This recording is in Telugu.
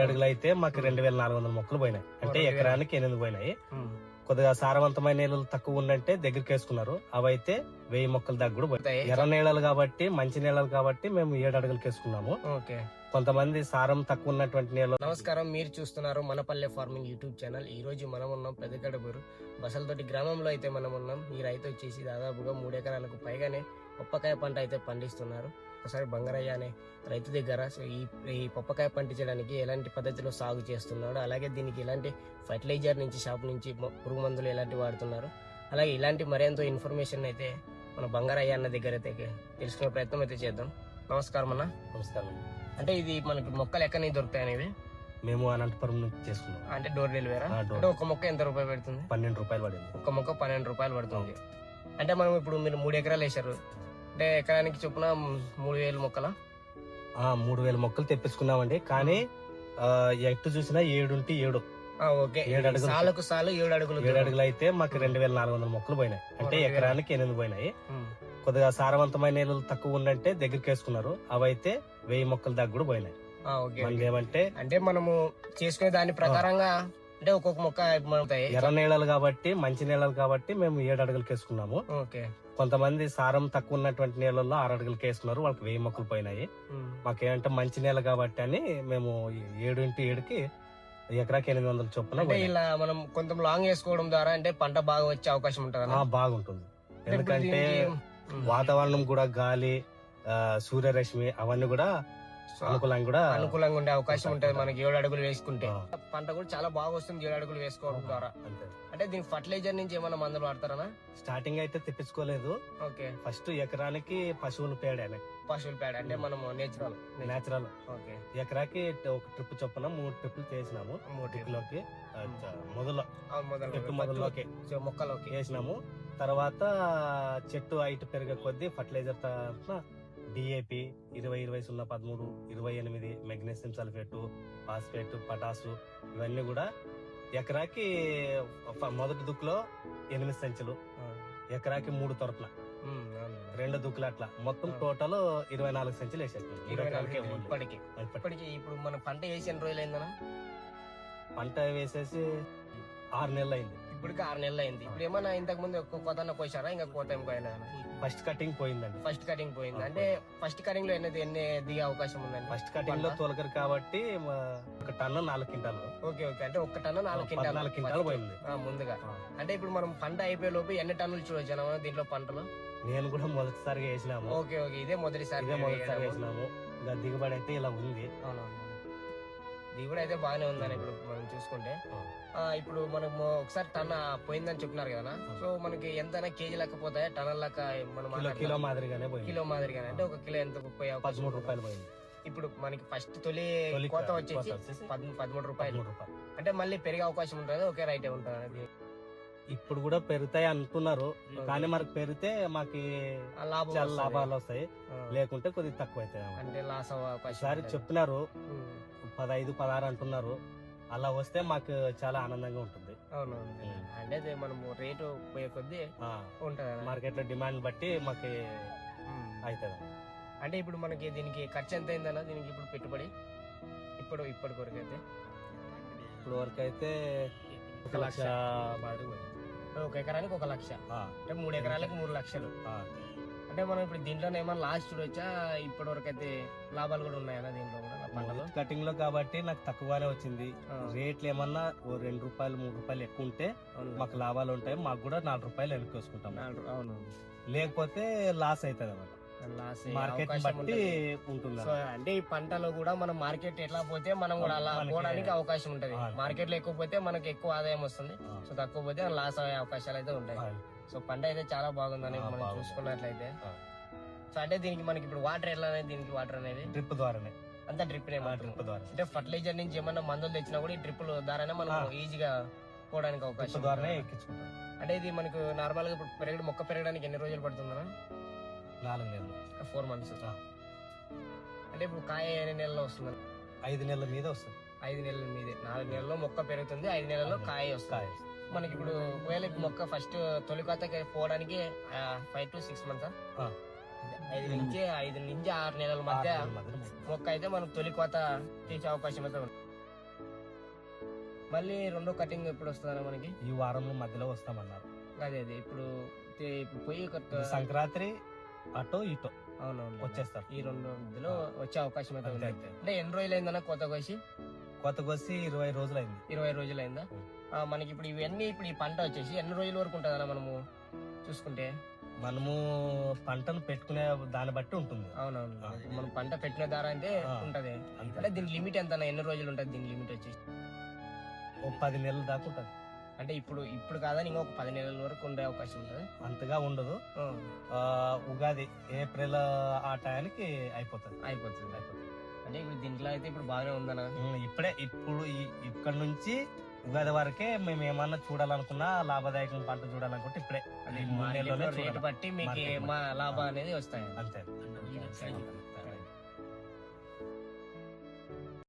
అడుగులు అయితే మాకు రెండు వేల నాలుగు వందల మొక్కలు పోయినాయి. అంటే. ఎకరానికి ఎనిమిది పోయినాయి. కొద్దిగా సారవంతమైన నేలలు తక్కువ ఉందంటే దగ్గరికి వేసుకున్నారు. అవైతే వెయ్యి మొక్కల దాకా కూడా పోయినాయి. ఎర్ర నేలలు కాబట్టి మంచి నేలలు కాబట్టి మేము ఏడు అడుగులకి వేసుకున్నాము. ఓకే. కొంతమంది సారం తక్కువ ఉన్నటువంటి నేలలు నమస్కారం. మీరు చూస్తున్నారు మనపల్లె ఫార్మింగ్ యూట్యూబ్ ఛానల్. ఈ రోజు మనం ఉన్నాం పెద్దగడబూరు బసలతోటి గ్రామంలో అయితే మనం ఉన్నాం. ఈ రైతు వచ్చేసి దాదాపుగా మూడు ఎకరాలకు పైగానే పప్పకాయ పంట అయితే పండిస్తున్నారు. ఒకసారి బంగారయ్య అనే రైతు దగ్గర సో ఈ ఈ పప్పకాయ పండించడానికి ఎలాంటి పద్ధతిలో సాగు చేస్తున్నాడు? అలాగే దీనికి ఎలాంటి ఫర్టిలైజర్ నుంచి షాప్ నుంచి పురుగు మందులు ఎలాంటి వాడుతున్నారు? అలాగే ఇలాంటి మరెంతో ఇన్ఫర్మేషన్ అయితే మన బంగారయ్య అన్న దగ్గర అయితే తెలుసుకునే ప్రయత్నం అయితే చేద్దాం. నమస్కారం అన్న. నమస్కారం అంటే ఇది మనకి మొక్కలు ఎక్కడి నుంచి దొరుకుతాయి అనేవి? మేము అనంతపురం నుంచి చేసుకున్నాం. అంటే డోర్ డెలివరీ. అంటే ఒక మొక్క ఎంత రూపాయి పెడుతుంది? పన్నెండు రూపాయలు పడింది. ఒక మొక్క పన్నెండు రూపాయలు పడుతుంది. అంటే మనం ఇప్పుడు మీరు మూడు ఎకరాలు వేశారు. అంటే ఎకరానికి చొప్పున మూడు వేలు మొక్కల? మూడు వేల మొక్కలు తెప్పించుకున్నామండి. కానీ ఆ, ఎటు చూసినా ఏడుంటి ఏడు. ఓకే. ఏడు అడుగులు. సాలకు సాలు ఏడు అడుగులు ఏడు అడుగులు అయితే మాకు రెండు వేల నాలుగు వందల మొక్కలు పోయినాయి. అంటే. ఎకరానికి ఎనిమిది పోయినాయి. కొద్దిగా సారవంతమైన నేలలు తక్కువ ఉందంటే దగ్గరికి వేసుకున్నారు. అవైతే వెయ్యి మొక్కల దాకా కూడా పోయినాయి. ఏమంటే అంటే మనము చేసుకునే దాని ప్రకారంగా అంటే ఒక్కొక్క మొక్క ఎర్ర నేలలు కాబట్టి మంచి నేలలు కాబట్టి మేము ఏడు అడుగులకి వేసుకున్నాము. ఓకే. కొంతమంది సారం తక్కువ ఉన్నటువంటి నేలల్లో ఆరు అడుగులకి వేసుకున్నారు వాళ్ళకి వెయ్యి మొక్కలు పోయినాయి. మాకేమంటే మంచి నేల కాబట్టి అని మేము ఏడు ఇంటి ఏడుకి ఎకరాకి ఎనిమిది వందల చొప్పున అంటే. ఇలా మనం కొంత లాంగ్ వేసుకోవడం ద్వారా అంటే పంట బాగా వచ్చే అవకాశం ఉంటుంది? బాగుంటుంది. ఎందుకంటే వాతావరణం కూడా గాలి సూర్యరశ్మి అవన్నీ కూడా అనుకూలంగా కూడా అనుకూలంగా ఉండే అవకాశం ఉంటుంది మనకి ఏడు అడుగులు వేసుకుంటే. పంట కూడా చాలా బాగా వస్తుంది ఏడు అడుగులు వేసుకోవడం ద్వారా. అంటే దీనికి ఫర్టిలైజర్ నుంచి ఏమైనా మందులు వాడతారా స్టార్టింగ్ అయితే తెప్పించుకోలేదు. ఓకే. ఫస్ట్ ఎకరానికి పశువుల పేడ పశువుల పేడ అంటే మనం నేచురల్. నేచురల్. ఓకే. ఎకరాకి ఒక ట్రిప్ చొప్పున మూడు ట్రిప్పులు చేసినాము. మూడు ట్రిప్లోకి ఆ, చ- మొదలు. మొదలు. మొదల్లోకి మొక్కలోకి. వేసినాము తర్వాత చెట్టు హైట్ పెరిగే కొద్దీ ఫర్టిలైజర్ డిఏపి ఇరవై ఇరవై సున్నా పదమూడు ఇరవై ఎనిమిది మెగ్నీషియం సల్ఫేట్ ఫాస్ఫేట్ పటాసు ఇవన్నీ కూడా ఎకరాకి మొదటి దుక్కులో ఎనిమిది సంచులు. ఎకరాకి మూడు అవును. రెండు దుక్కులు అట్లా. మొత్తం. టోటల్ ఇరవై నాలుగు సంచులు వేసేసాం మూడు ఇరవై ఎకరాలకే నాలుగు ఓన్లీ. ఇప్పటికి. ఇప్పటికి. ఇప్పుడు మన పంట వేసి ఎన్ని రోజులు అయిందనా పంట వేసేసి ఆరు నెలలు అయింది ఇప్పటికి ఆరు నెలలు అయింది ఇప్పుడు ఏమన్నా ఇంతకు ముందు ఒక్క కొత్త కోసారా? ఇంకా కొత్త ఏం ఫస్ట్ కటింగ్ పోయిందండి. ఫస్ట్ కటింగ్ పోయింది? అంటే ఫస్ట్ కటింగ్లో ఎన్ని ఎన్ని దిగే అవకాశం ఉందండి? ఫస్ట్ కటింగ్లో పంట? తోలకరు కాబట్టి ఒక టన్ను నాలుగు క్వింటాలు. Okay okay. అంటే ఒక్క టన్ను నాలుగు క్వింటాలు పద్నాలుగు క్వింటాలు. పోయింది. ముందుగా. అంటే ఇప్పుడు మనం పంట అయిపోయే లోపు ఎన్ని టన్నులు చూడొచ్చు? దీంట్లో పంటలు? నేను కూడా మొదటిసారిగా వేసినాము. Okay okay. ఇదే మొదటిసారి ఇదే మొదటిసారి. వేసినాము. దిగుబడి అయితే ఇలా ఉంది. అవునవును. దిగుబడి అయితే బాగానే ఉందని ఇప్పుడు మనం చూసుకుంటే ఆ. ఇప్పుడు మనము ఒకసారి టన్ పోయిందని చెప్పినారు కదా. సో మనకి ఎంతైనా కేజీ లెక్క పోతాయా టన్నుల లెక్క మనం కిలో మాట్లాడుతున్నాం. మాదిరిగానే పోయింది కిలో మాదిరిగానే అంటే ఒక కిలో ఎంత పోయే అవకాశం పదమూడు? రూపాయలు పోయింది ఇప్పుడు మనకి ఫస్ట్ తొలి తొలి కోత కోత వచ్చేసి వచ్చేసి పదమూడు పదమూడు రూపాయలు పదమూడు రూపాయలు అంటే మళ్ళీ పెరిగే అవకాశం ఉంటుంది ఒకే రైట్ ఉంటుంది అనేది ఇప్పుడు కూడా పెరుగుతాయి అంటున్నారు కానీ మనకు పెరిగితే మాకు ఆ లాభం చాలా వస్తుంది. లాభాలు వస్తాయి ఆ. లేకుంటే కొద్దిగా తక్కువ అవుతాయి అంటే లాస్ అవ్వే అవకాశం ఒకసారి ఉంటుంది. చెప్పినారు ఉమ్. పదహైదు పదహారు అంటున్నారు. అలా వస్తే మాకు చాలా ఆనందంగా ఉంటుంది. అవునవును. అంటే అది మనము రేటు పోయే కొద్దీ ఉంటుంది మార్కెట్లో డిమాండ్ బట్టి మాకు అవుతుంది అంటే ఇప్పుడు మనకి దీనికి ఖర్చు ఎంత అయిందన్న దీనికి ఇప్పుడు పెట్టుబడి? ఇప్పుడు ఇప్పటి వరకు అయితే? ఇప్పుడు వరకు అయితే ఒక లక్ష. ఒక ఎకరానికి ఒక లక్ష. ఆ, అంటే మూడు ఎకరాలకు మూడు లక్షలు. ఆ. అంటే మనం ఇప్పుడు దీంట్లో ఏమన్నా లాస్ట్ చూడొచ్చా? ఇప్పటి వరకు అయితే లాభాలు కూడా ఉన్నాయన్న దీంట్లో కూడా కటింగ్లో కాబట్టి నాకు తక్కువగానే వచ్చింది. రేట్లు ఏమన్నా ఓ రెండు రూపాయలు మూడు రూపాయలు ఎక్కువ ఉంటే. మాకు లాభాలు ఉంటాయి. మాకు కూడా నాలుగు రూపాయలు వెనక్కి వేసుకుంటాం. అవును. లేకపోతే లాస్ అవుతుంది అన్నమాట లాస్ మార్కెట్ బట్టి ఉంటుంది. సో అంటే ఈ పంటలో కూడా మనం మార్కెట్ ఎట్లా పోతే మనం కూడా అలా పోవడానికి అవకాశం ఉంటది. మార్కెట్లో ఎక్కువ పోతే మనకి ఎక్కువ ఆదాయం వస్తుంది. సో తక్కువ పోతే లాస్ అయ్యే అవకాశాలు అయితే ఉంటాయి సో పంట అయితే చాలా బాగుందని మనం. చూసుకున్నట్లయితే. సో అంటే దీనికి మనకి ఇప్పుడు వాటర్ ఎట్లా అనేది దీనికి వాటర్ అనేది డ్రిప్ ద్వారానే అంతా డ్రిప్ డ్రిప్ ద్వారా అంటే ఫర్టిలైజర్ నుంచి ఏమన్నా మందులు తెచ్చినా కూడా ఈ డ్రిప్పుల ద్వారానే మనం. ఈజీగా పోవడానికి డ్రిప్ అవకాశం ద్వారానే ఉంటుంది. ఎక్కించుకుంటాం అంటే ఇది మనకు నార్మల్గా ఇప్పుడు పెరగడం మొక్క పెరగడానికి ఎన్ని రోజులు పడుతుందన్నా నాలుగు నెలలు. Four months. అంటే ఇప్పుడు కాయ ఎన్ని నెలల్లో వస్తుంది? ఐదు నెలల మీద వస్తుంది. ఐదు నెలల మీదే. నాలుగు నెలల్లో మొక్క పెరుగుతుంది ఐదు నెలల్లో కాయ వస్తుంది. మనకి ఇప్పుడు ఒకవేళ మొక్క ఫస్ట్ తొలి కోతకి పోవడానికి ఫైవ్ టు సిక్స్ మంత్స్ ఆ. ఐదు నుంచి ఐదు నుంచి ఆరు నెలల మధ్య నెలల మొక్క. అయితే మనకు తొలి కోత తీసే అవకాశం అయితే ఉంది. మళ్ళీ రెండో కటింగ్ ఎప్పుడు వస్తుందన్న మనకి? ఈ వారంలో మధ్యలో వస్తామన్నారు. అదే అదే. ఇప్పుడు పోయి సంక్రాంతి అటో ఇటో అవునవును వచ్చేస్తారు. ఈ రెండు మధ్యలో వచ్చే అవకాశం అయితే అంతే ఉంది. అంతే. అంటే ఎన్ని రోజులు అయిందన్న కొత్త కోసి? కొత్త కోసి ఇరవై రోజులైంది. ఇరవై రోజులు అయిందా మనకి ఇప్పుడు ఇవన్నీ ఇప్పుడు ఈ పంట వచ్చేసి ఎన్ని రోజుల వరకు ఉంటుందన్న మనము చూసుకుంటే? మనము పంటను పెట్టుకునే దాన్ని బట్టి ఉంటుంది. అవునవును ఆ. మనం పంట పెట్టిన ధర అయితే ఆ. ఉంటది. అంతే. అంటే దీని లిమిట్ ఎంత అన్న? ఎన్ని రోజులు ఉంటుంది దీని లిమిట్ వచ్చేసి? ఓ పది నెలల దాకా ఉంటుంది. అంటే ఇప్పుడు ఇప్పుడు కాదని ఇంకొక పది నెలల వరకు ఉండే అవకాశం ఉంటుంది? అంతగా ఉండదు. ఉగాది ఏప్రిల్ ఆ టయానికి అయిపోతుంది. అయిపోతుంది అయిపోతుంది. అంటే ఇప్పుడు దీంట్లో అయితే ఇప్పుడు బాగానే ఉందన్న ఉమ్, ఇప్పుడే ఇప్పుడు ఇక్కడ నుంచి ఉగాది వరకే మేము ఏమన్నా చూడాలనుకున్నా లాభదాయకం పంట చూడాలనుకుంటే ఇప్పుడే. రేటు. బట్టి మీకు లాభం అనేది వస్తాయి? అంతే.